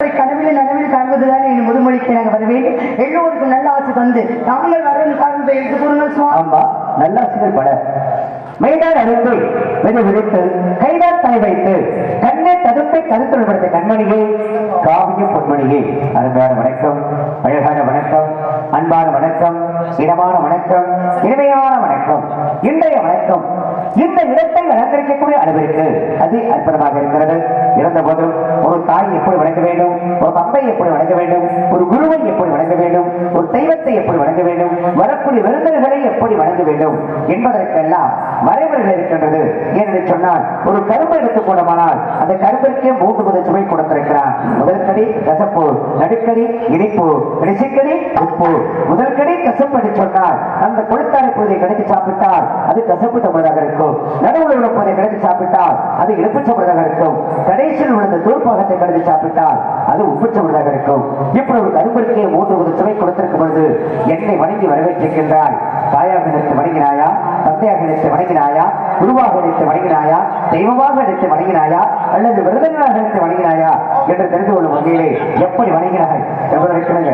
கனவில் நனவில் காண்பதுதான் என் முதுமொழிக்கு நாங்கள் வர வேண்டும் எல்லோருக்கும் நல்ல ஆசை தந்து தாங்கள் வரும் காண்பதை எடுத்து கூறுங்கள் சுவாமா ஆமா நல்லாசிரியர் பட மைதான் அருந்து வெது விழித்து கைதார் தலை வைத்து கண்ணை தடுப்பை கருத்துள் படுத்த கண்மணியே காவிய பொன்மணியே. அருமையான வணக்கம் அழகான வணக்கம் அன்பான வணக்கம் இனமான வணக்கம் இனிமையான வணக்கம். இன்றைய வழக்கம் இந்த இடத்தை அலங்கரிக்கக்கூடிய அளவிற்கு அது அற்புதமாக இருக்கிறது. இருந்த போதும் ஒரு தாய் எப்படி வணங்க வேண்டும்? ஒரு தந்தை எப்படி வணங்க வேண்டும்? ஒரு குருவை எப்படி வணங்க வேண்டும்? ஒரு தெய்வத்தை எப்படி வணங்க வேண்டும்? வரக்கூடிய விருந்தினர்களை எப்படி வணங்க வேண்டும்? என்பதற்கெல்லாம் வரைவர்கள் இருக்கின்றது. ஏனென்று சொன்னால் ஒரு கரும்பு எடுத்துக் கொண்டமானால் அந்த கரும்பிற்கே மூன்று முதல் சுவை கொடுத்திருக்கிறார். முதற்கடி கசப்பு. நடுக்கடி இனிப்பு. கடைசிக்கடி உப்பு. முதற்கடி கசப்பு என்று சொன்னால் அந்த கொழுத்தாரை பகுதியை கடைக்கு சாப்பிட்டால் அது கசப்பு தமிழாக இருக்கும். நடுவில் பொழுதை கடித்து சாப்பிட்டால் அது சமதாக இருக்கும். கடைசியில் உள்ள தூர்ப்பாகத்தை கடித்து சாப்பிட்டால் அது உப்பு சமதாக இருக்கும். இப்படி ஒரு கரும்பிற்கே மூன்று முதல் சுவை கொடுத்திருக்கும் பொழுது என்னை வணங்கி வரவேற்றிருக்கின்றாய். தாயாக நினைத்து வணங்கினாயா? தந்தையாக நினைத்து வணங்கினாயா? குருவாக நினைத்து வணங்கினாயா? தெய்வமாக நினைத்து வணங்கினாயா? அல்லது விருதங்களாக நினைத்து வணங்கினாயா? என்று தெரிந்து கொள்ளும் வகையிலே எப்படி வணங்கினாய் என்பதற்கிணங்க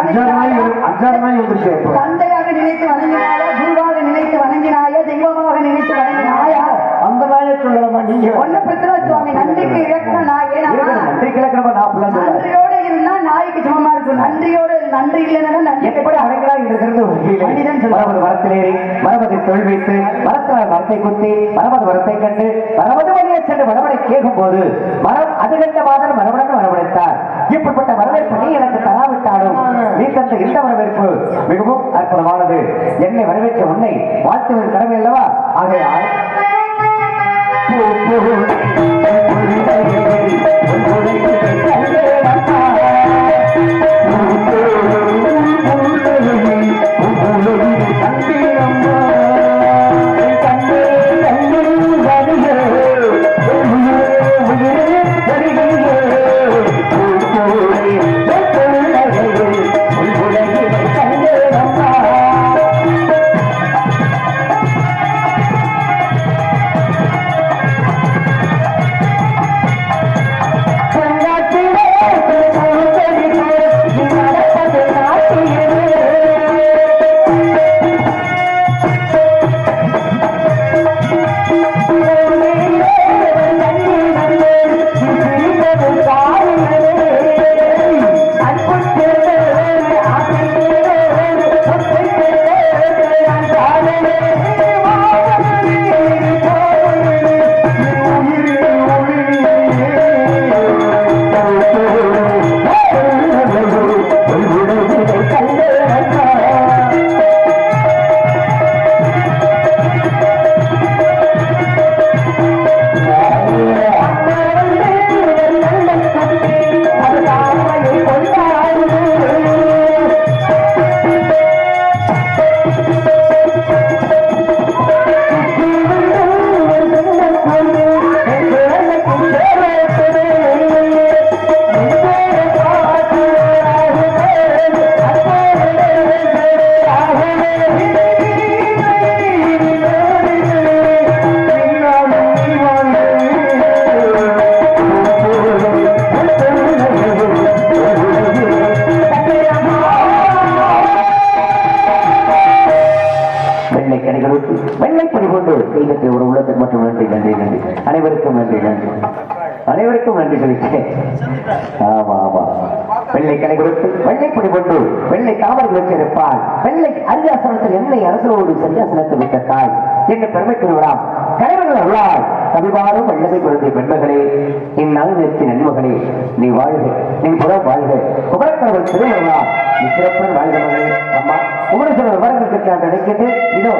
அஞ்சாறு நாள் அஞ்சாறு வந்துருச்சு. தந்தையாக நினைத்து வணங்கினாயா குருவாக நினைத்து வணங்கினாயா தெய்வமாக நினைத்து வணங்கினாயா? அந்த சொல்லலாமா நீங்க. ஒன்ன பிரச்சனை சுவாமி. நன்றிக்கு இறக்க நாயே நன்றி கிழக்கிழமை நான் நன்றியோட இருந்தா நாய்க்கு சமமா இருக்கும். நன்றியோட நன்றி இல்லைன்னா எப்படி என்று தெரிந்து மனிதன். மரபது மரத்திலேறி மரபதை தொழில் வைத்து மரத்தினால் மரத்தை குத்தி மரபது மரத்தை கண்டு மரபது வழியை சென்று மரபனை கேட்கும் போது மரம் அது கண்ட மாதம் மரபுடன் வரவழைத்தார் இப்படிப்பட்ட வரவேற்பு நீ எனக்கு தராவிட்டாலும் நீ தந்த இந்த வரவேற்பு மிகவும் அற்புதமானது. என்னை வரவேற்ற உன்னை வாழ்த்துவது கடமை அல்லவா? ஆகையால் வெள்ளை கொண்டு வெள்ளை தாமரை வச்சிருப்பாள். வெள்ளை அரியாசனத்தில் என்னை அரசரோடு சரியாசனத்தை விட்ட தாய் என்று பெருமைக்கு விழாம் தலைவர்கள் அருளாய் கவிவாரும் வல்லமை குழந்தை பெண்மகளே இந்நாள் நிறுத்தி நன்மகளே நீ வாழ்க நீ புற வாழ்க. குமரக்கடவுள் திருவிழா நீ சிறப்புடன் வாழ்க மகளே. அம்மா உங்களுடைய சில விவரங்களுக்கு நான் நினைக்கிட்டு இதோ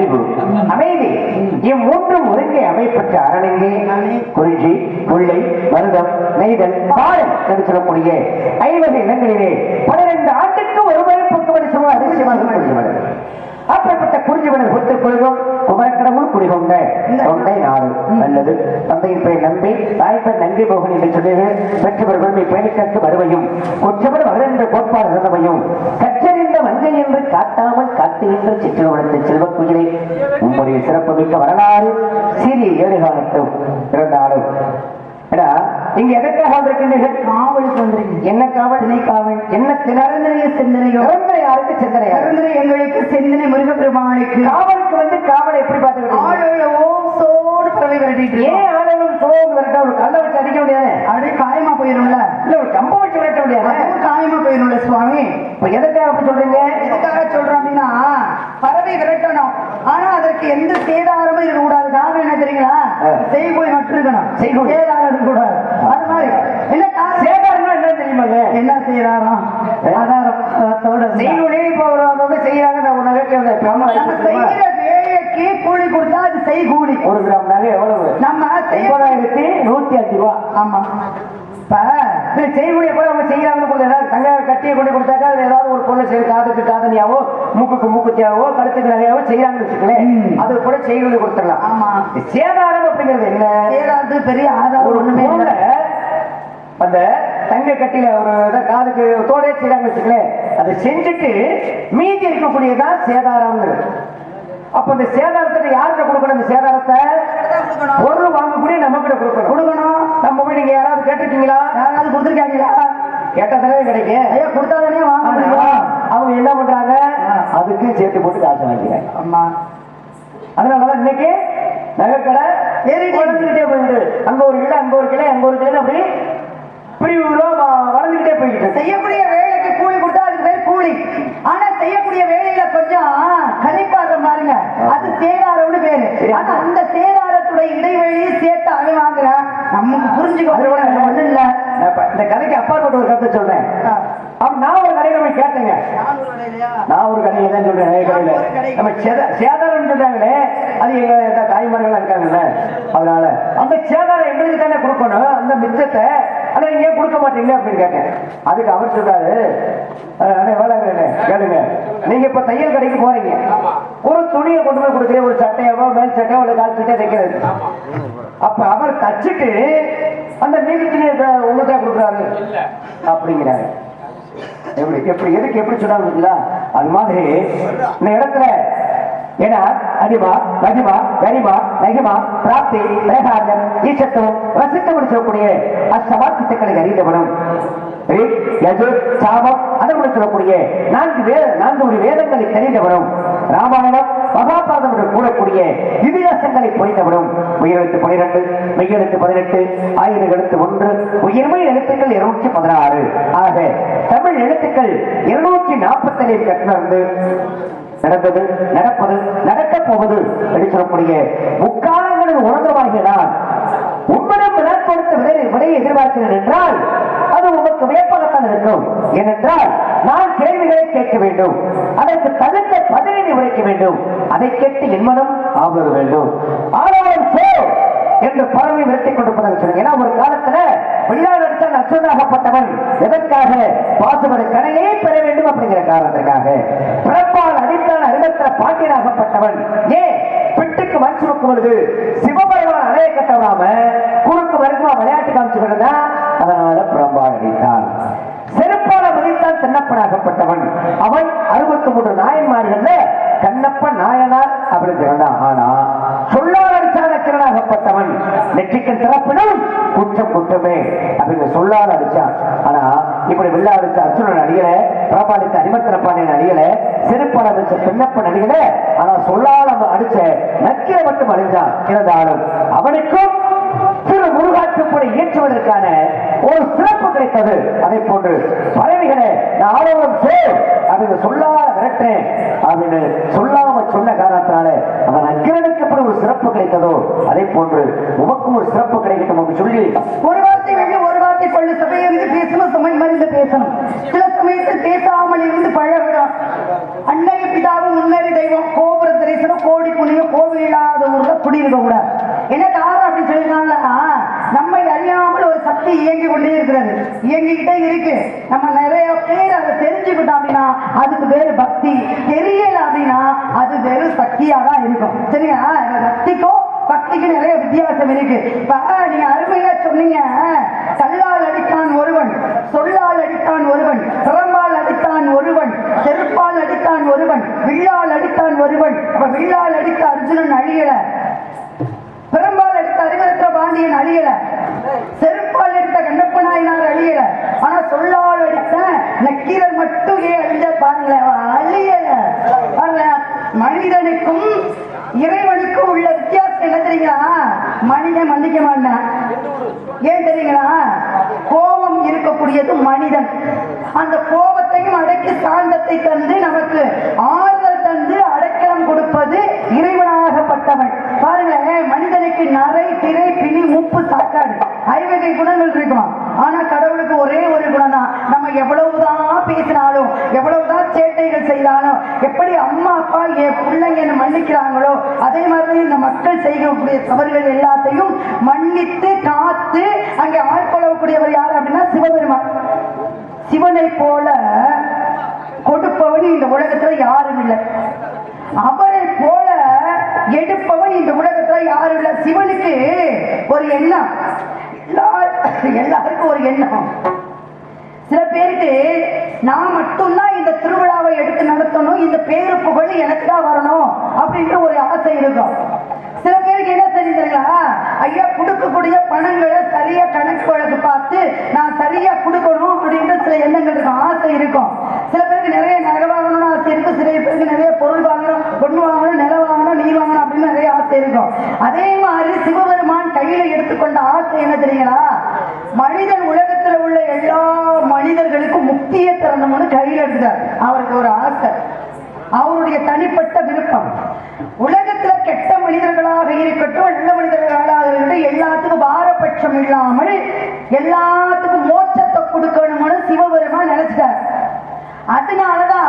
அறிவு. அமைதி. இம்மூன்றும் ஒருங்கே அமைப்பற்ற அரணங்கே. குறிஞ்சி முல்லை மருதம் நெய்தல் பாடல் என்று சொல்லக்கூடிய ஐவகை இடங்களிலே பன்னிரண்டு ஆண்டுக்கு ஒரு முறை பக்கம் சொல்ல அதிசயமாக குறிஞ்சிமலர் அப்படிப்பட்ட குறிஞ்சிமலர் ஒத்துக் கொள்வோம். குமரக்கடவுள் குடிகொண்ட தொண்டை நாடு நல்லது. தந்தையின் பெயர் நம்பி தாய் பெயர் நன்றி போகன் என்று சொல்லுங்கள் பெற்றவர் பெருமை பேணிக்கற்கு வருவையும் கொற்றவர் வருகின்ற கோட்பாடு இருந்தவையும் கற்றறிந்த வங்கை என்று காட்டாமல் காட்டுகின்ற சிற்றவளத்தை செல்வக்குயிலே உம்முடைய சிறப்புமிக்க வரலாறு சிறிய ஏழு காலட்டும் இருந்தாலும் இங்க எதற்காக வந்திருக்கின்றீர்கள்? காவலுக்கு வந்திருக்கீங்க என்ன காவல்? திணை காவல். என்ன திணற நிறந்திரைய சிந்தனையோ நிரந்தர யாருக்கு நிறந்திரை எங்களுக்கு சிந்தனை முருகப்பெருமானுக்கு. காவலுக்கு வந்து காவலை எப்படி பார்த்துக்கிட்டு ஆளோட ஓம் சோடு பறவை விரட்டிட்டு இருக்கோம். ஏன் சோகம் ஒரு கல்லை வச்சு அடிக்க முடியாது? அப்படியே காயமா போயிரும்ல இல்ல ஒரு கம்பை வச்சு விரட்ட முடியாது? அதுவும் காயமா போயிரும்ல சுவாமி? இப்ப எதுக்காக அப்படி சொல்றீங்க? எதுக்காக சொல்றோம் அப்படின்னா பறவை விரட்டணும். ஆனா அதற்கு எந்த சேதாரமும் இருக்கக்கூடாது. காரணம் என்ன தெரியுங்களா? ஆ. செய்கூலி மட்டும் இருக்கணும். சேதாரம் இருக்கக்கூடாது. அது மாதிரி. என்ன சேதாரம்னா என்ன தெரியுமாங்க? என்ன சேதாரம்? ஆதாரம். அதோட செய்யுளே இப்போ வந்து செய்யறாங்க. நான் வேலைக்கு கூலி கொடுத்தா அது செய்கூலி. ஒரு கிராம் நகை எவ்வளவு? நம்ம ஒன்பதாயிரத்தி நூத்தி அஞ்சு ரூபா. ஆமா. இப்ப செய்யக்கூடிய கூட அவங்க செய்யறாங்கன்னு கொடுத்தா தங்க கட்டியை கொண்டு கொடுத்தாக்கா அது ஏதாவது ஒரு பொருளை செய்ய காதுக்கு காதணியாவோ மூக்குக்கு மூக்குத்தியாவோ கழுத்துக்கு நகையாவோ செய்யறாங்கன்னு வச்சுக்கலேன். அது கூட செய்யுளி கொடுத்துடலாம். ஆமா. சேதாரம் அப்படிங்கிறது என்ன? சேதாரத்துக்கு பெரிய ஆதாரம் ஒண்ணுமே இல்லை. அந்த தங்க கட்டில ஒரு இதை காதுக்கு தோடே செய்யறாங்க வச்சுக்கலேன் அதை செஞ்சுட்டு மீதி இருக்கக்கூடியதான் சேதாரம்ங்கிறது அப்ப இந்த சேதாரத்தை யார்கிட்ட கொடுக்கணும்? இந்த சேதாரத்தை பொருள் வாங்கக்கூடிய நம்ம கிட்ட கொடுக்கணும். கொடுக்கணும். நம்ம போய் நீங்க யாராவது கேட்டிருக்கீங்களா? யாராவது கொடுத்துருக்காங்களா? கேட்டா தானே கிடைக்கும் ஐயா கொடுத்தாதானே வாங்க அவங்க என்ன பண்றாங்க? அதுக்கும் சேர்த்து போட்டு காசு வாங்கிக்கிறாங்க. ஆமா. அதனாலதான் இன்னைக்கு நகைக்கடை ஏறிட்டே போயிட்டு அங்க ஒரு கிளை அங்க ஒரு கிளை அங்க ஒரு கிளை அப்படி பிரிவுரா வளர்ந்துகிட்டே போய்கிட்டு. செய்யக்கூடிய வேலைக்கு கூலி கொடுத்தா அதுக்கு பேர் கூலி. ஆனா செய்யக்கூடிய வேலையில கொஞ்சம் கழிப்பாடுற பாருங்க. அது சேதாரம்னு பேரு. ஆனா அந்த சேதாரத்துடைய இடைவெளியை சேர்த்து அவன் வாங்குறான் நமக்கு புரிஞ்சுக்க. ஒண்ணும் இல்ல. இந்த கதைக்கு அப்பாற்பட்ட ஒரு கருத்தை சொல்றேன். நான் ஒரு கடையில போய் கேட்டேங்க. நான் ஒரு கடையில தான் சொல்றேன். நிறைய கடையில. நம்ம சேத- சேதாரம் சொல்றாங்களே அது எங்க தாய்மார்கள் இருக்காங்கல்ல. அதனால அந்த சேதாரம் எங்களுக்கு தானே கொடுக்கணும். அந்த மிச்சத்தை ஆனா ஏன் கொடுக்க மாட்டீங்களே அப்படின்னு கேட்டேன். அதுக்கு அவர் சொல்றாரு அண்ணே வேளாங்கண்ணே கேளுங்க. நீங்க இப்ப தையல் கடைக்கு போறீங்க. ஒரு துணியை கொண்டு போய் கொடுக்குறீங்க ஒரு சட்டையாவோ மேல் சட்டையோ ஒரு கால் சட்டையோ தைக்கிறது? அப்ப அவர் தச்சுட்டு அந்த மீதி துணியை உங்களுக்கு கொடுக்குறாரு. அப்படிங்கிறாரு. எப்படி எப்படி எதுக்கு எப்படி சொன்னாங்க அது மாதிரி இந்த இடத்துல ஏன்னா அடிமா மகிமா கரிமா நகிமா பிராப்தி பிரகாரம் ஈசத்துவம் ரசித்து முடிச்சக்கூடிய அச்சமாத்திட்டங்களை அறிந்தவனும். ரிக், யஜுர், சாமம் அதனுடன் சொல்லக்கூடிய நான்கு வேத நான்கு ஒரு வேதங்களை தெரிந்தவனும். ராமாயணம் மகாபாரதம் என்று கூறக்கூடிய இதிகாசங்களை புரிந்தவிடும் உயிரெழுத்து பனிரெண்டு மெய்யெழுத்து பதினெட்டு ஆயிரம் எழுத்து ஒன்று உயிர்மை எழுத்துக்கள் இருநூற்றி பதினாறு. ஆக தமிழ் எழுத்துக்கள் இருநூற்றி நாற்பத்தி ஏழு கற்று நடந்தது நடப்பது நடக்க போவது என்று சொல்லக்கூடிய முக்காலங்களில் உணர்ந்தவாகினால் உம்மிடம் விலை கொடுத்த விலை எதிர்பார்க்கிறேன் என்றால் அது உமக்கு தான் இருக்கும் ஏனென்றால் நான் கேள்விகளை கேட்க வேண்டும். அதற்கு தகுந்த பதிலை உரைக்க வேண்டும். அதை கேட்டு என் மனம் வேண்டும். ஆனாலும் போ என்று பறவை விரட்டிக் கொண்டு ஏன்னா ஒரு காலத்துல வில்லால் அச்சுதாகப்பட்டவன் எதற்காக? பாசுபத கணையை பெற வேண்டும் அப்படிங்கிற காரணத்துக்காக பிறப்பால் அடித்தால் அருகத்திர பாண்டியனாகப்பட்டவன் ஏன்? பிட்டுக்கு மண் சுமக்கும் பொழுது சிவபெருமான் அணைய கட்டவராம குறுக்கு வரைக்கும் விளையாட்டு காமிச்சுக்கிட்டு அதனால புறம்பால் அடித்தான். தென்னப்பனாகப்பட்டவன். அவன் அறுபத்தி மூன்று நாயன்மார்கள்ல கண்ணப்ப நாயனார் அப்படின்னு ஆனா சொல்லாளர் சாணக்கிரனாகப்பட்டவன் கிரணாகப்பட்டவன் நெற்றிக்கன் திறப்பினும் குற்றம் குற்றமே அப்படின்னு சொல்லால் அடிச்சான். ஆனா இப்படி வில்லா அடிச்ச அர்ஜுனன் அடியல பிரபாலித்த அடிமத்திரப்பாண்டியன் அடியல செருப்பால் அடிச்ச பின்னப்பன் அடியல ஆனா சொல்லால் அடிச்ச நக்கிர மட்டும் அழிஞ்சான் இருந்தாலும் அவனுக்கும் திரு முருகாற்றுப்படை இயற்றுவதற்கான ஒரு சிறப்பு கிடைத்தது. அதை போன்று பறவைகளை நான் அப்படின்னு சொல்லாத விரட்டேன் அப்படின்னு சொல்லாம சொன்ன காரணத்தினால அவன் அக்கிரனுக்கு எப்படி ஒரு சிறப்பு கிடைத்ததோ அதே போன்று உமக்கும் ஒரு சிறப்பு கிடைக்கட்டும் அப்படின்னு சொல்லி ஒரு வார்த்தை வெளியே ஒரு வார்த்தை கொள்ளு சபையிலிருந்து பேசணும் சுமை மருந்து பேசணும். சில சமயத்தில் பேசாமல் இருந்து பழகணும் அன்னைய பிதாவும் முன்னறி தெய்வம் கோபுர தரிசனம் கோடி புண்ணியம் கோவில் இல்லாத ஊர்ல குடியிருக்க கூடாது என்ன காரணம் அப்படி சொல்லிருக்காங்கன்னா நம்மை அறியாமல் ஒரு சக்தி இயங்கி கொண்டே இருக்கிறது. இயங்கிக்கிட்டே இருக்கு. நம்ம நிறைய பேர் அதை தெரிஞ்சுக்கிட்டோம் அப்படின்னா அதுக்கு பேரு பக்தி. தெரியல அப்படின்னா அது வெறும் சக்தியா தான் இருக்கும் சரியா சக்திக்கும் பக்திக்கு நிறைய வித்தியாசம் இருக்கு. இப்ப நீங்க அருமையா சொன்னீங்க. கல்லால் அடித்தான் ஒருவன் சொல்லால் அடித்தான் ஒருவன் பிறம்பால் அடித்தான் ஒருவன் செருப்பால் அடித்தான் ஒருவன் வில்லால் அடித்தான் ஒருவன். அப்ப வில்லால் அடித்த அர்ஜுனன் அழியல பெரும்பால் எடுத்த அறிவரற்ற பாண்டியன் அழியல செருப்பால் எடுத்த கண்ணப்ப நாயனார் அழியல ஆனா சொல்லால் அடித்த நக்கீரர் மட்டும் ஏன் அழிஞ்ச பாருங்களேன் பாருங்களேன் மனிதனுக்கும் இறைவனுக்கும் உள்ள வித்தியாசம் என்ன தெரியுங்களா? மனிதன் மன்னிக்க மாட்டான். ஏன் தெரியுங்களா? கோபம் இருக்கக்கூடியது மனிதன். அந்த கோபத்தையும் அடக்கி சாந்தத்தை தந்து நமக்கு ஆறுதல் தந்து அடைக்கலம் கொடுப்பது இறைவனாகப்பட்டவன். பாருங்க மனிதனுக்கு நரை திரை பிணி முப்பு சாக்காடு. ஐவகை குணங்கள் இருக்கும்? ஆனா கடவுளுக்கு ஒரே ஒரு குணம் தான் நம்ம எவ்வளவுதான் பேசினாலும் எவ்வளவுதான் சேட்டைகள் செய்தாலும் எப்படி அம்மா அப்பா என் பிள்ளைங்க என்ன மன்னிக்கிறாங்களோ அதே மாதிரி இந்த மக்கள் செய்யக்கூடிய தவறுகள் எல்லாத்தையும் மன்னித்து காத்து அங்கே ஆட்கொள்ளக்கூடியவர் யார் அப்படின்னா சிவபெருமான். சிவனை போல கொடுப்பவன் இந்த உலகத்துல யாரும் இல்லை. அவரை போல எடுப்பவன் இந்த உலகத்துல யாரும் இல்லை. சிவனுக்கு ஒரு எண்ணம். எல்லா- எல்லாருக்கும் ஒரு எண்ணம். சில பேருக்கு நான் மட்டும்தான் இந்த திருவிழாவை எடுத்து நடத்தணும் இந்த பேரு புகழ் எனக்கு தான் வரணும் அப்படின்ற ஒரு ஆசை இருக்கும். சில பேருக்கு என்ன தெரியுதுங்களா ஐயா கொடுக்கக்கூடிய பணங்களை சரியா கணக்கு வழக்கு பார்த்து நான் சரியா கொடுக்கணும் அப்படின்ற சில எண்ணங்கள் இருக்கும் ஆசை இருக்கும். சில பேருக்கு நிறைய நகை வாங்கணும்னு ஆசை இருக்கும் சில பேருக்கு நிறைய பொருள் வாங்கணும் பொண்ணு வாங்கணும் நிலம் வாங்கணும் நீ வாங்கணும் அப்படின்னு நிறைய ஆசை இருக்கும். அதே மாதிரி சிவபெருமான் கையில எடுத்துக்கொண்ட ஆசை என்ன தெரியுங்களா? மனிதன் உலகத்துல உள்ள எல்லா மனிதர்களுக்கும் முக்தியை திறந்தவனு கையில் எடுத்தார். அவருக்கு ஒரு ஆசை. அவருடைய தனிப்பட்ட விருப்பம். உலகத்துல கெட்ட மனிதர்களாக இருக்கட்டும் நல்ல மனிதர்களாக இருக்கட்டும் எல்லாத்துக்கும் பாரபட்சம் இல்லாமல் எல்லாத்துக்கும் மோட்சத்தை கொடுக்கணும்னு சிவபெருமான் நினைச்சிட்டார். அதனாலதான்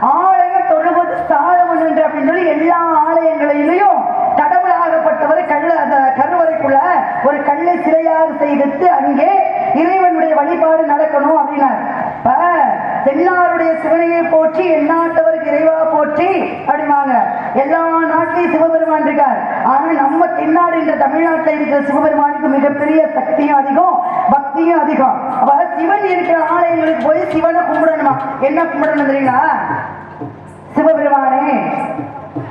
ஆலயம் தொழுவது சாதவன் என்று அப்படின்னு சொல்லி எல்லா ஆலயங்களிலையும் கடவுளாகப்பட்டவர் கல்ல அந்த கருவறைக்குள்ள ஒரு கல்லை சிலையாக செய்துட்டு அங்கே இறைவனுடைய வழிபாடு நடக்கணும் அப்படின்னார். தென்னாருடைய சிவனையை போற்றி எந்நாட்டவருக்கு இறைவா போற்றி அப்படிமாங்க எல்லா நாட்டிலையும் சிவபெருமான் இருக்கார். ஆனா நம்ம தென்னாடு என்ற தமிழ்நாட்டில் இருக்கிற சிவபெருமானுக்கு மிகப்பெரிய சக்தியும் அதிகம் பக்தியும் அதிகம். அப்ப சிவன் இருக்கிற ஆலயங்களுக்கு போய் சிவனை கும்பிடணுமா? என்ன கும்பிடணும் தெரியுங்களா? சிவபெருமானே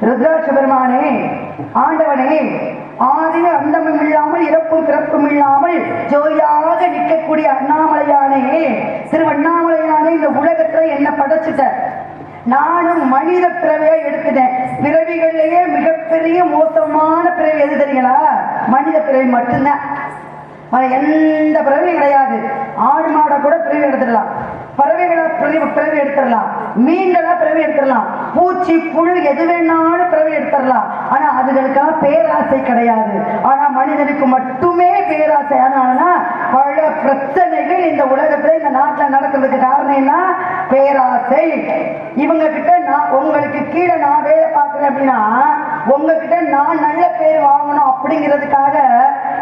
ருத்ராட்ச பெருமானே ஆண்டவனே ஆதிய அந்தமும் இல்லாமல் இறப்பும் பிறப்பும் இல்லாமல் ஜோதியாக நிற்கக்கூடிய அண்ணாமலையானே திரு அண்ணாமலையானே இந்த உலகத்துல என்ன படைச்சிட்ட. நானும் மனித பிறவியை எடுத்துட்டேன். பிறவிகள்லயே மிகப்பெரிய மோசமான பிறவி எது தெரியுங்களா? மனித பிறவி மட்டும்தான். எந்த பிறவியும் கிடையாது. ஆடு மாடை கூட பிறவி எடுத்துடலாம். பறவைகளை பிறவி பிறவி எடுத்துடலாம். மீன்களா பிறவி எடுத்துடலாம். பூச்சி புழு எது வேணாலும் பிறவி எடுத்துடலாம். ஆனா அதுகளுக்கெல்லாம் பேராசை கிடையாது. ஆனா மனிதனுக்கு மட்டுமே பேராசை. அதனாலனா பல பிரச்சனைகள் இந்த உலகத்துல இந்த நாட்டுல நடக்கிறதுக்கு காரணம் என்ன? பேராசை. இவங்க கிட்ட நான் உங்களுக்கு கீழே நான் வேலை பார்க்கிறேன் அப்படின்னா உங்ககிட்ட நான் நல்ல பேர் வாங்கணும் அப்படிங்கிறதுக்காக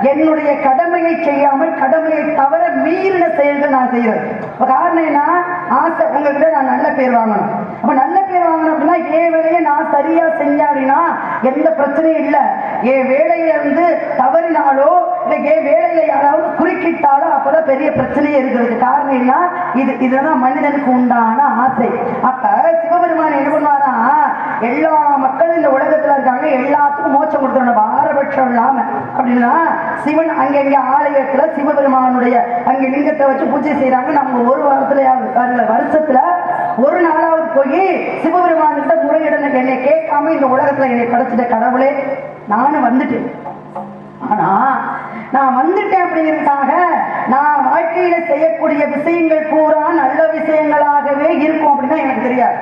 என்னுடைய கடமையை செய்யாமல் கடமையை தவிர மீறின செயல்கள் நான் செய்யறது. காரணம் என்ன? ஆசை உங்ககிட்ட நான் நல்ல பேர் வாங்கணும். அப்ப நல்ல பேர் வாங்கணும் அப்படின்னா என் வேலையை நான் சரியா செஞ்சேன் அப்படின்னா எந்த பிரச்சனையும் இல்லை. என் வேலையிலிருந்து தவறினாலோ இல்லை வேலையில யாராவது குறுக்கிட்டாலும் அப்பதான் பெரிய பிரச்சனையே இருக்கிறது காரணம் என்ன? இது இதுதான் மனிதனுக்கு உண்டான ஆசை. அப்ப சிவபெருமான் என்ன பண்ணுவாரா எல்லா மக்களும் இந்த உலகத்துல இருக்காங்க எல்லாத்துக்கும் மோச்சம் கொடுத்துருந்த பாரபட்சம் இல்லாம. அப்படின்னா சிவன் அங்கங்க ஆலயத்துல சிவபெருமானுடைய அங்க லிங்கத்தை வச்சு பூஜை செய்யறாங்க நம்ம ஒரு வாரத்துல வருஷத்துல ஒரு நாளாவது போய் சிவபெருமான்கிட்ட முறையிட என்னை கேட்காம இந்த உலகத்துல என்னை படைச்சிட்ட கடவுளே நானும் வந்துட்டேன். ஆனா நான் வந்துட்டேன் அப்படிங்கிறதுக்காக நான் வாழ்க்கையில செய்யக்கூடிய விஷயங்கள் பூரா நல்ல விஷயங்களாகவே இருக்கும் அப்படின்னா எனக்கு தெரியாது.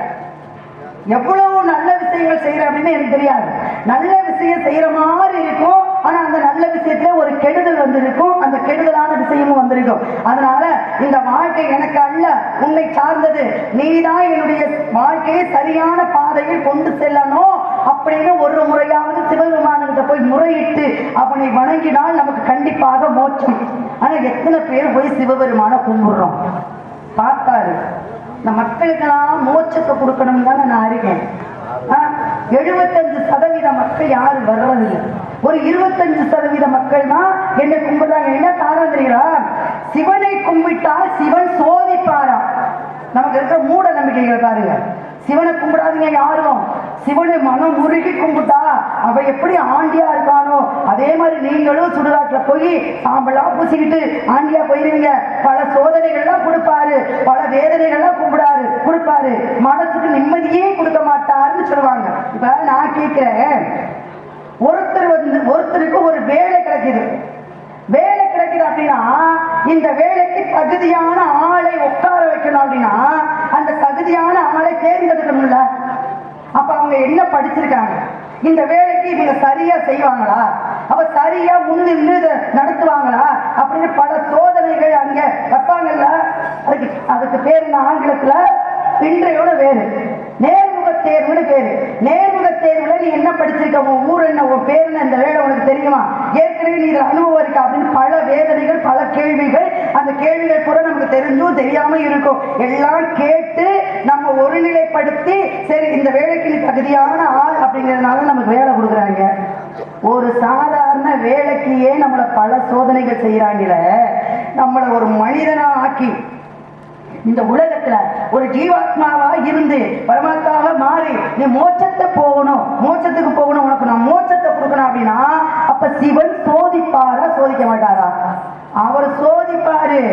எவ்வளவு நல்ல விஷயங்கள் செய்யற அப்படின்னு எனக்கு தெரியாது. நல்ல விஷயம் செய்யற மாதிரி இருக்கும். ஆனா அந்த நல்ல விஷயத்துல ஒரு கெடுதல் வந்திருக்கும். அந்த கெடுதலான விஷயமும் வந்திருக்கும். அதனால இந்த வாழ்க்கை எனக்கு அல்ல உன்னை சார்ந்தது. நீதான் என்னுடைய வாழ்க்கையை சரியான பாதையில் கொண்டு செல்லணும் அப்படின்னு ஒரு முறையாவது சிவபெருமான்கிட்ட போய் முறையிட்டு அவனை வணங்கினால் நமக்கு கண்டிப்பாக மோட்சம். ஆனா எத்தனை பேர் போய் சிவபெருமான கும்பிடுறோம்? பார்த்தாரு. இந்த மக்களுக்கெல்லாம் மோட்சத்தை கொடுக்கணும் தானே நான் அறிவேன். எழுபத்தஞ்சு சதவீத மக்கள் யாரும் வர்றதில்லை. ஒரு இருபத்தஞ்சு சதவீத மக்கள் தான் என்னை கும்பிடுறாங்க. என்ன காரணம் தெரியுங்களா சிவனை கும்பிட்டால் சிவன் சோதிப்பாராம் நமக்கு இருக்கிற மூட நம்பிக்கைகள் பாருங்க. சிவனை கும்பிடாதீங்க யாரும். சிவனை மனம் உருகி கும்பிட்டா அவ எப்படி ஆண்டியா இருக்கானோ? அதே மாதிரி நீங்களும் சுடுகாட்டுல போய் சாம்பலா பூசிக்கிட்டு ஆண்டியா போயிருவீங்க. பல சோதனைகள்லாம் கொடுப்பாரு. பல வேதனைகள்லாம் கும்பிடாரு கொடுப்பாரு. மனசுக்கு நிம்மதியே கொடுக்க மாட்டாருன்னு சொல்லுவாங்க. இப்ப நான் கேட்கிறேன் ஒருத்தர் வந்து ஒருத்தருக்கு ஒரு வேலை கிடைக்குது. வேலை கிடைக்குது அப்படின்னா இந்த வேலைக்கு தகுதியான ஆளை உட்கார வைக்கணும் அப்படின்னா அந்த தகுதியான ஆளை தேர்ந்தெடுக்கணும்ல. அப்ப அவங்க என்ன படிச்சிருக்காங்க? இந்த வேலைக்கு இவங்க சரியா செய்வாங்களா? அப்ப சரியா முன்னின்று இதை நடத்துவாங்களா? அப்படின்னு பல சோதனைகள் அங்க வைப்பாங்கல்ல. அதுக்கு அதுக்கு பேர் என்ன? ஆங்கிலத்துல? பின்றையோட வேறு. நேர்முக தேர்வுன்னு பேரு. நேர்முக தேர்வுல நீ என்ன படிச்சிருக்க? உன் ஊர் என்ன? உன் பேர் என்ன? இந்த வேலை உனக்கு தெரியுமா? ஏற்கனவே நீ இதுல அனுபவம் இருக்கா? அப்படின்னு பல வேதனைகள் பல கேள்விகள் அந்த கேள்விகள் கூட நமக்கு தெரிஞ்சும் தெரியாம இருக்கும். எல்லாம் கேட்டு நம்ம ஒருநிலைப்படுத்தி சரி இந்த வேலைக்கு நீ தகுதியான ஆள் அப்படிங்கிறதுனால நமக்கு வேலை கொடுக்குறாங்க. ஒரு சாதாரண வேலைக்கு ஏன் நம்மளை பல சோதனைகள் செய்யறாங்களே நம்மளை ஒரு மனிதனா ஆக்கி இந்த உலகத்துல ஒரு ஜீவாத்மாவா இருந்து பரமாத்மாவ மாறி நீ மோட்சத்தை போகணும் மோட்சத்துக்கு போகணும் உனக்கு நான் மோட்சத்தை கொடுக்கணும் அப்படின்னா அப்ப சிவன் சோதிப்பாரா சோதிக்க மாட்டாரா? அவர் சோதிப்பாரு.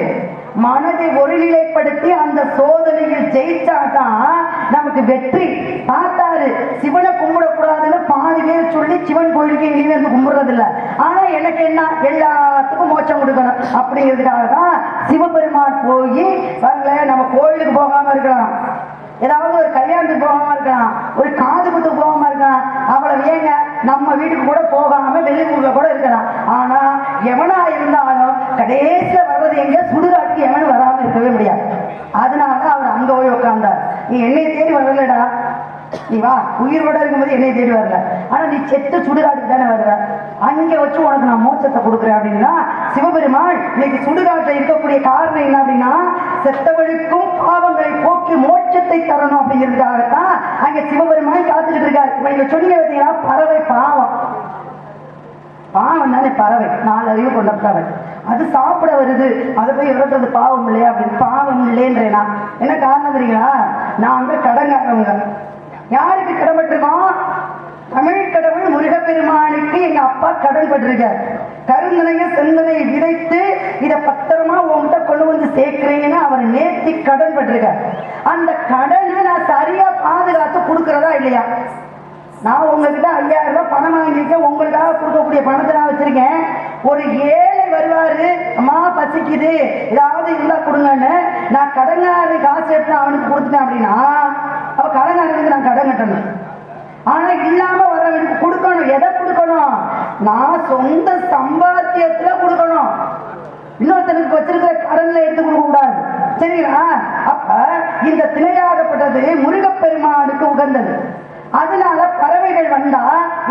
மனதை ஒருநிலைப்படுத்தி அந்த சோதனையில் ஜெயிச்சாதான் நமக்கு வெற்றி. பார்த்தாரு சிவனை கும்பிடக்கூடாதுன்னு பாதி பேர் சொல்லி சிவன் கோயிலுக்கு இனிமே வந்து கும்பிடுறது இல்லை ஆனா எனக்கு என்ன? எல்லாத்துக்கும் மோட்சம் கொடுக்கணும். அப்படிங்கிறதுக்காக தான் சிவபெருமான் போய் பாருங்களேன் நம்ம கோயிலுக்கு போகாம இருக்கலாம். ஏதாவது ஒரு கல்யாணத்துக்கு போகாம இருக்கலாம். ஒரு காது குத்துக்கு போகாம இருக்கலாம். அவ்வளவு ஏங்க நம்ம வீட்டுக்கு கூட போகாம வெளியூர்ல கூட இருக்கலாம். ஆனா எவனா இருந்தாலும் கடைசியில வர்றது எங்க? சுடுகாட்டுக்கு எவனும் வராம இருக்கவே முடியாது. அதனால அவர் அங்க போய் உட்கார்ந்தார். நீ என்னை தேடி வரலடா. நீ வா உயிரோட இருக்கும்போது என்னை தேடி வரல. ஆனா நீ செத்து சுடுகாட்டுக்கு தானே வருவ. அங்க வச்சு உனக்கு நான் மோட்சத்தை கொடுக்குறேன் அப்படின்னா சிவபெருமான் இன்னைக்கு சுடுகாட்டுல இருக்கக்கூடிய காரணம் என்ன அப்படின்னா செத்தவழுக்கும் பாவங்களை போக்கி மோட்சத்தை தரணும் அப்படிங்கிறதுக்காகத்தான் அங்க சிவபெருமான் காத்துக்கிட்டு இருக்காரு. இப்ப இங்க சொன்னீங்க பார்த்தீங்கன்னா பறவை பாவம். பாவம் தானே பறவை. நாலு அறிவு கொண்ட பறவை. அது சாப்பிட வருது. அதை போய் இறக்குறது பாவம் இல்லையா அப்படின்னு. பாவம் இல்லைன்றேனா. என்ன காரணம் தெரியுங்களா? நாங்க கடங்காரவங்க. யாருக்கு கடன்பட்டிருக்கோம் தமிழ் கடவுள் முருகப்பெருமானுக்கு எங்க அப்பா கடன் பட்டிருக்கார். கருந்தனைய செந்தனையை விதைத்து இதை பத்திரமா உங்ககிட்ட கொண்டு வந்து சேர்க்கிறேன்னு அவர் நேர்த்தி கடன் பட்டிருக்கார். அந்த கடனை நான் சரியா பாதுகாத்து கொடுக்கறதா இல்லையா? நான் உங்ககிட்ட ஐயாயிரம் ரூபாய் பணம் வாங்கியிருக்கேன். உங்களுக்காக கொடுக்கக்கூடிய பணத்தை நான் வச்சிருக்கேன். ஒரு ஏழை வருவாரு அம்மா பசிக்குது. ஏதாவது இருந்தா கொடுங்கன்னு நான் கடங்காரு காசு எடுத்து அவனுக்கு கொடுத்துட்டேன் அப்படின்னா அவ கடங்காரனுக்கு நான் கடன் கட்டணும். ஆனா இல்லாம வரவனுக்கு கொடுக்கணும். எதை கொடுக்கணும்? நான் சொந்த சம்பாத்தியத்துல கொடுக்கணும். இன்னொருத்தனுக்கு வச்சிருக்கிற கடன்ல எடுத்து கொடுக்க கூடாது. சரிங்களா? அப்ப இந்த திணையாகப்பட்டது முருகப்பெருமானுக்கு உகந்தது. அதனால பறவைகள் வந்தா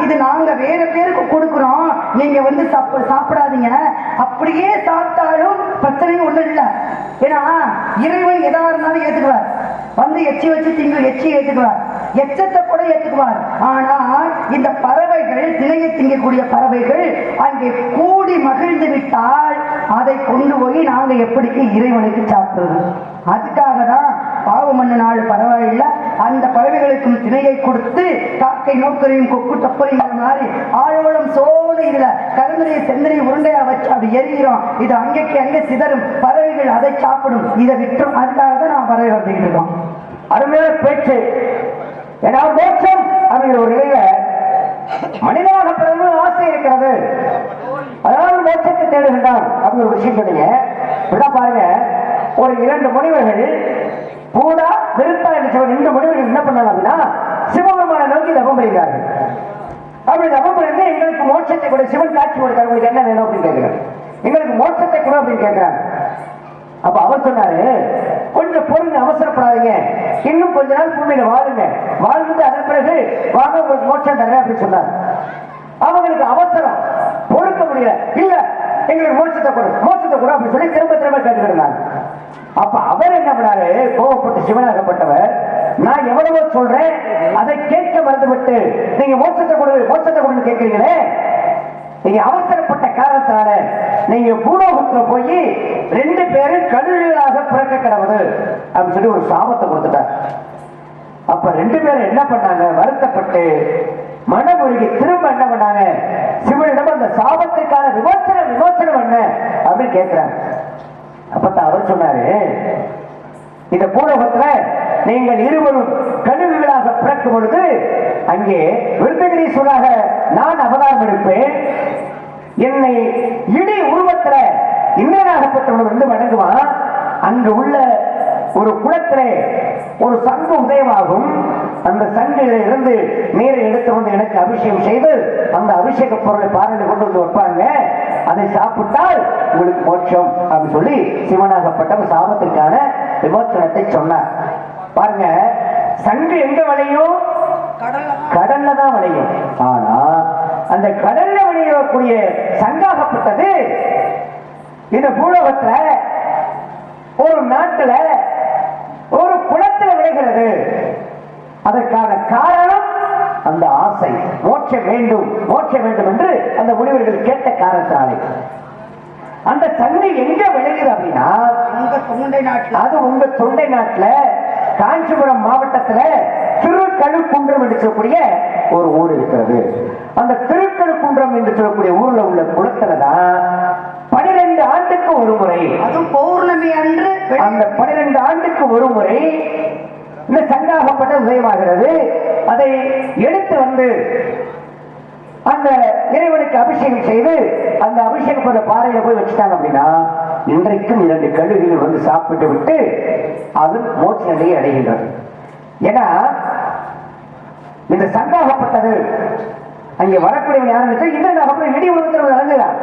இது நாங்க வேற பேருக்கு கொடுக்குறோம். நீங்க வந்து சாப்ப சாப்பிடாதீங்க. அப்படியே சாப்பிட்டாலும் பிரச்சனையும் ஒண்ணும் இல்லை. ஏன்னா இறைவன் எதா இருந்தாலும் ஏத்துக்குவார். வந்து எச்சி வச்சு திங்க எச்சி ஏத்துக்குவார். எச்சத்தை கூட ஏற்றுக்குவார் ஆனால் இந்த பறவைகள் திணையை திங்கக்கூடிய பறவைகள் அங்கே கூடி மகிழ்ந்து விட்டால் அதை கொண்டு போய் நாங்க எப்படி இறைவனுக்கு சாப்பிடுவோம் அதுக்காக தான் பாவ மண்ணு நாள் பரவாயில்ல. அந்த பறவைகளுக்கும் திணையை கொடுத்து காக்கை நோக்கரையும் கொக்கு டப்பரைங்கிற மாதிரி ஆழோளம் சோழ இதுல கருமலையை செந்தனை உருண்டையா வச்சு அப்படி எரிகிறோம். இது அங்கேக்கு அங்கே சிதறும். பறவைகள் அதை சாப்பிடும். இதை விட்டுரும். அதுக்காக தான் நான் பறவை வந்துகிட்டு இருக்கோம். அருமையான பேச்சு. ஏன்னா மோட்சம் அப்படிங்கிற ஒரு நிலையில மனிதனாக பிறகு ஆசை இருக்கிறது. அதாவது மோட்சத்தை தேடுகின்றான் அப்படி ஒரு விஷயம் சொன்னீங்க. இப்படிதான் பாருங்க. ஒரு இரண்டு முனிவர்கள் பூடா வெறுத்தா என்று சொல்ல ரெண்டு முனிவர்கள் என்ன பண்ணலாம் அப்படின்னா சிவபெருமான நோக்கி தபம் பண்ணிக்கிறார்கள் அப்படி தபம் பண்ணி எங்களுக்கு மோட்சத்தை கூட சிவன் காட்சி கொடுத்தாரு உங்களுக்கு என்ன வேணும் அப்படின்னு கேட்கிறாங்க எங்களுக்கு மோட்சத்தை கூட அப்படின்னு கேட்கிறாங்க அப்ப அவர் சொன்னாரு கொஞ்சம் பொறுங்க அவசரப்படாதீங்க. இன்னும் கொஞ்ச நாள் பூமியில வாழுங்க. வாழ்ந்துட்டு அதன் பிறகு வாங்க உங்களுக்கு மோட்சம் தரேன் அப்படின்னு சொன்னார். அவங்களுக்கு அவசரம். பொறுக்க முடியல. இல்ல எங்களுக்கு மோட்சத்தை கொடு மோட்சத்தை கொடு அப்படின்னு சொல்லி திரும்ப திரும்ப கேட்டுக்கிட்டு அப்ப அவர் என்ன பண்ணாரு? கோவப்பட்டு சிவனாகப்பட்டவர் நான் எவ்வளவோ சொல்றேன் அதை கேட்க மறந்துவிட்டு நீங்க மோட்சத்தை கொடு மோட்சத்தை கொடுன்னு கேட்கிறீங்களே நீங்க அவசரப்பட்ட காரணத்தால நீங்க பூலோகத்துல போய் ரெண்டு பேரும் கழுகுகளாக பிறக்க கிடவுது அப்படின்னு சொல்லி ஒரு சாபத்தை கொடுத்துட்டார். அப்ப ரெண்டு பேரும் என்ன பண்ணாங்க? வருத்தப்பட்டு மனமுருகி திரும்ப என்ன பண்ணாங்க? சிவனிடம் அந்த சாபத்திற்கான விமோசனம் விமோச்சனம் என்ன அப்படின்னு கேட்கிறாங்க அப்பத்தான் அவர் சொன்னாரு இந்த பூலோகத்துல நீங்கள் இருவரும் கழுகுகளாக பிறக்கும் பொழுது அங்கே விருத்தகிரீஸ்வராக நான் அவதாரம் எடுப்பேன். என்னை இடி உருவத்துல இன்னனாகப்பட்டவன் வந்து வணங்குவான். அங்கு உள்ள ஒரு குளத்திலே ஒரு சங்கு உதயமாகும். அந்த சங்கில இருந்து நீரை எடுத்து வந்து எனக்கு அபிஷேகம் செய்து அந்த அபிஷேக பொருளை பாறையில் கொண்டு வந்து வைப்பாங்க. அதை சாப்பிட்டால் உங்களுக்கு மோட்சம் அப்படின்னு சொல்லி சிவனாகப்பட்டவர் சாபத்திற்கான விமோச்சனத்தை சொன்னார். பாருங்க சங்கு எங்க விளையும்? கடல்ல தான் விளையும். ஆனா அந்த கடல்ல விளையக்கூடிய சங்காகப்பட்டது இந்த பூலோகத்துல ஒரு நாட்டுல ஒரு குளத்துல விளைகிறது. அதற்கான காரணம் அந்த ஆசை. மோட்ச வேண்டும் மோட்ச வேண்டும் என்று அந்த முனிவர்கள் கேட்ட காரணத்தாலே அந்த சங்கு எங்க விளையுது அப்படின்னா உங்க தொண்டை நாட்டுல. அது உங்க தொண்டை நாட்டுல காஞ்சிபுரம் மாவட்டத்துல திருக்கழுக்குன்றம் என்று சொல்லக்கூடிய ஒரு ஊர் இருக்கிறது. அந்த திருக்கழுக்குன்றம் என்று சொல்லக்கூடிய ஊர்ல உள்ள குளத்துல தான் பனிரெண்டு ஆண்டுக்கு ஒரு முறை அதுவும் பௌர்ணமி அன்று அந்த பனிரெண்டு ஆண்டுக்கு ஒரு முறை இந்த சங்காகப்பட்ட உதயமாகிறது. அதை எடுத்து வந்து அந்த இறைவனுக்கு அபிஷேகம் செய்து அந்த அபிஷேகம் பண்ண பாறையில போய் வச்சுட்டாங்க அப்படின்னா இன்றைக்கும் இரண்டு கழுகுகள் வந்து சாப்பிட்டு விட்டு அது மோட்ச நிலையை அடைகின்றது. ஏன்னா இந்த சங்காகப்பட்டது அங்கே வரக்கூடியவன் யாருன்னு இந்த அப்புறம் இடி உலகத்தில் நடந்துதான்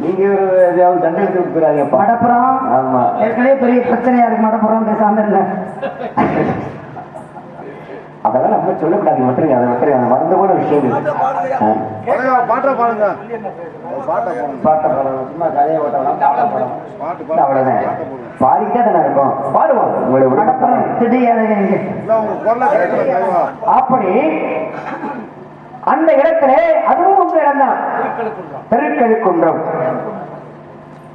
நீங்க ஏதாவது தண்டை எடுத்து கொடுக்குறாங்க மடப்புறம். ஆமா. ஏற்கனவே பெரிய பிரச்சனையா இருக்கு மடப்புறம் பேசாம இருங்க. அதெல்லாம் நம்ம சொல்லக்கூடாது மட்டும் அதை மட்டும் அதை மறந்து போன விஷயம் பாட்டை பாடுங்க. பாட்டை பாடுங்க. சும்மா கதையை ஓட்டலாம் பாடிட்டே தானே இருக்கும். பாடுவோம். அப்படி அந்த இடத்துல அதுவும் உங்க இடம் தான் திருக்கழுக்குன்றம்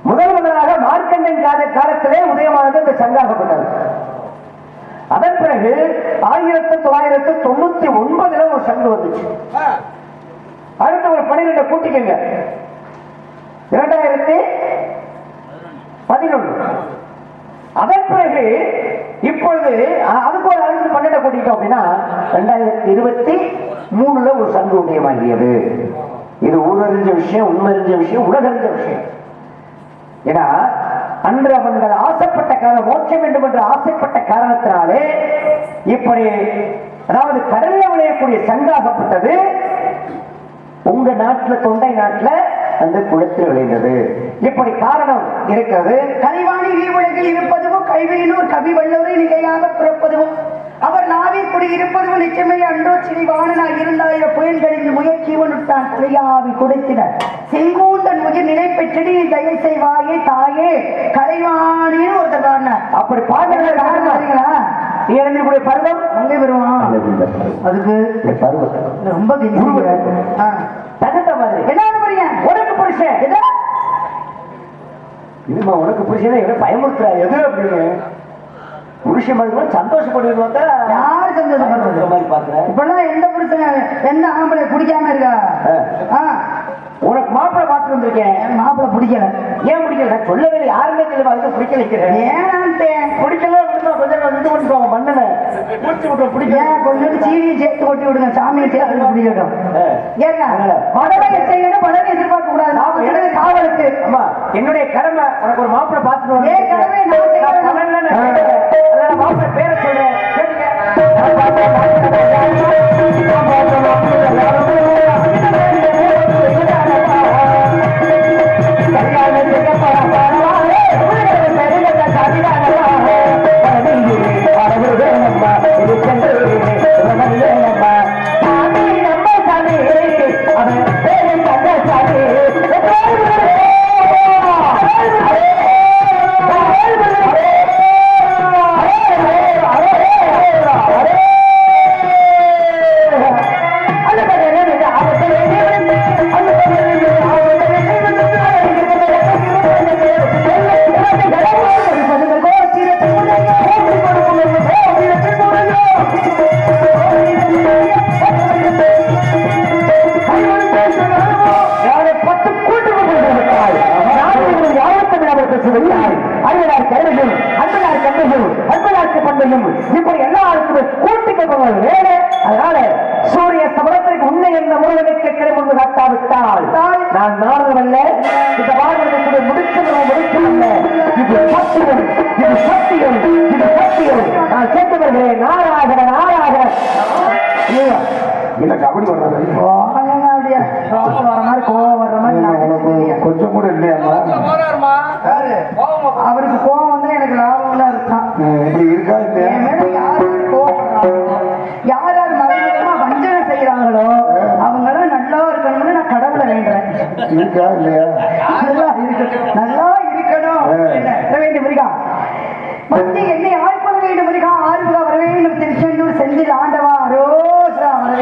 முதல் முதலாக மார்க்கண்டன் கால காலத்திலே உதயமானது இந்த சங்காகப்பட்டது. அதன் பிறகு ஆயிரத்தி தொள்ளாயிரத்தி தொண்ணூத்தி ஒன்பதுல ஒரு சங்கு வந்துச்சு. அடுத்த ஒரு பன்னிரெண்டு கூட்டிக்கங்க. இரண்டாயிரத்தி பதினொன்று. அதன் பிறகு இப்பொழுது அதுக்கு ஒரு அடுத்து பன்னெண்டை கூட்டிட்டோம் அப்படின்னா ரெண்டாயிரத்தி இருபத்தி மூணுல ஒரு சங்கு உதயமாகியது. இது ஊரறிஞ்ச விஷயம் உண்மறிஞ்ச விஷயம் உலகறிஞ்ச விஷயம். ஏன்னா அன்று அவர்கள் ஆசைப்பட்ட காரணம் மோட்சம் வேண்டும் என்று ஆசைப்பட்ட காரணத்தினாலே இப்படி அதாவது கடல்ல விளையக்கூடிய சங்காகப்பட்டது உங்க நாட்டுல தொண்டை நாட்டுல அந்த குளத்தில் விளைந்தது. இப்படி காரணம் இருக்கிறது. கலைவாணி உலகில் இருப்பதுவும் கைவியினூர் கவி வல்லூரை நிலையாக பிறப்பதும் அவர் நாவில் குடி இருப்பதும் நிச்சயமே அன்றோ சிறி வாணனாய் இருந்தாயிர புயல்களில் முயற்சிவனுட்டான் தலையாவி கொடுத்தினர். செங்கூந்தன் முகில் நிலை பெற்றடி நீ தயை செய்வாயே தாயே கலைவாணின்னு ஒருத்தர் பாடினார். அப்படி பாடுறது காரணம் பாருங்களா நீ எழுந்திருக்கூடிய பருவம்? அங்கே வருவான் அதுக்கு ரொம்ப. தகுந்த மாதிரி. என்ன பண்ண போறீங்க உனக்கு புருஷன். இதுமா உனக்கு புருஷன் பயமுறுத்துறா. எது அப்படின்னு? புருஷன் மாதிரி சந்தோஷப்படுறது யார் சந்தோஷப்படுறது? மாதிரி பாக்குறேன் இப்பெல்லாம் எந்த புருஷன் எந்த ஆம்பளை பிடிக்காம இருக்கா? உனக்கு மாப்பிள்ளை பார்த்து வந்திருக்கேன். மாப்பிள்ளை பிடிக்கல? ஏன் பிடிக்கல? சொல்லவே யாருமே தெரியல அதுக்கு வைக்கிறேன். ஏனான்ட்டேன் பிடிக்கல கொஞ்சம் இது பண்ணிக்கோங்க மண்ணனை விட்டு பிடிக்கும் ஏன் கொஞ்சோண்டு சீனியும் சேர்த்து கொட்டி விடுங்க. சாமியும் சேர்த்து பிடிக்கட்டும் ஏங்க. மடவை செய்யணும் பலனை எதிர்பார்க்க கூடாது நாம கிடக்கு காவலுக்கு. என்னுடைய கடமை உனக்கு ஒரு மாப்பிள்ளை பார்த்துட்டு. ஏன் கடமை நான் நான் நான் மாப்பிள்ளை பேரை சொல்லு. பண்பையும் இப்படி எல்லாருக்குமே கூட்டி கொள்வது வேறு. அதனால சூரிய சபலத்திற்கு உன்னை என்ற முருகனுக்கு கிடைமுன்பு காட்டாவிட்டால் நான் நாடுவல்ல இந்த வாழ்வதற்கு முடிச்சது முடிச்சதல்ல இது சத்தியம். இது சத்தியம். இது சத்தியம். நான் சென்று வருகிறேன் நாராக நாராக இல்ல கபடி வர்றாரு வாங்க அப்படியே ரோசம் வர மாதிரி கோவம் வர்ற மாதிரி நான் நினைச்சது கொஞ்சம் கூட இல்லையாம்மா யாரு? அவருக்கு கோவம் வந்து எனக்கு லாபம்லாம் இருக்கான் இப்படி இருக்கா யார் யார் மறைமுகமா வஞ்சனை செய்யறாங்களோ அவங்களும் நல்லா இருக்கணும்னு நான் கடவுளை வேண்டுறேன். நல்லா நல்லா இருக்கணும். வேண்டும் முருகா? மத்திய என்னை ஆழ்கொள்ள வேண்டும் முருகா? ஆறுமுகா வர வேண்டும் திருச்செந்தூர் செந்தில் ஆண்டவா ரோசா வர